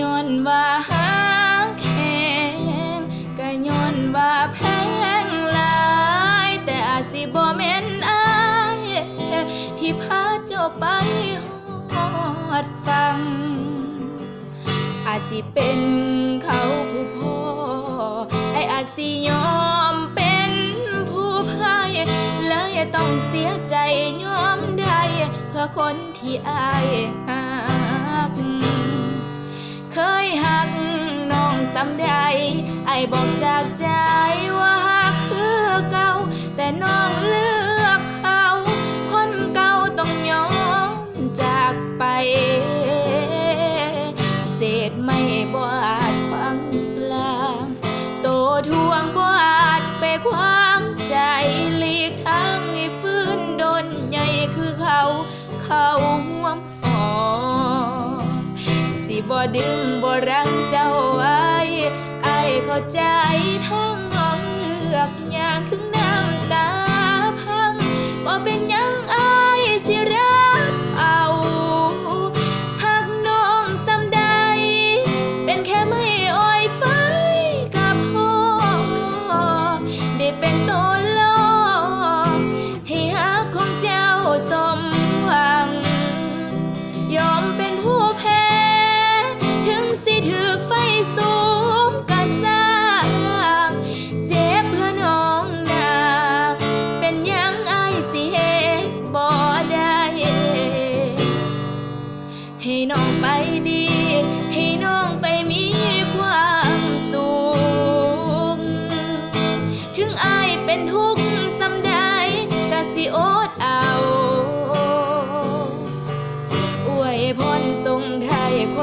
ย้อนว่าหาแข็งก็ย้อนว่าแพงหลาย แต่อาจสิบ่แม่นอายที่พาเจ้าไปฮอดฟัง อาจสิเป็นเขาผู้พ่อไออาจสิยอมเป็นผู้พ่ายเลยต้องเสียใจยอมได้ เพื่อคนที่อายหักำใดไอบอกจากใจว่าหักคือเก่า แต่น้องเลือกเขา คนเก่าต้องยอมจากไป เศษไม่บอาจขวางกลางโตทวงบอาจไปขวางใจหลีกทางให้ฟื้นโดนใหญ่คือเขา เขาห่วมหอสิบ่ดึงบ่รังเจ้า ใจทั้งงองเงือกยางขึ้นน้ำตา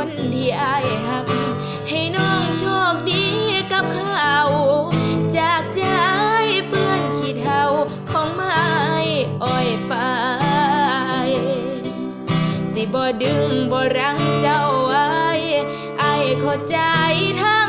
คนที่อายหัก ให้น้องโชคดีกับเขาจากใจเปื้อนขี้เทาของไม้อ้อยไปสิบ่ดึงบ่รังเจ้าไว้ไอ้ายเข้าใจท่า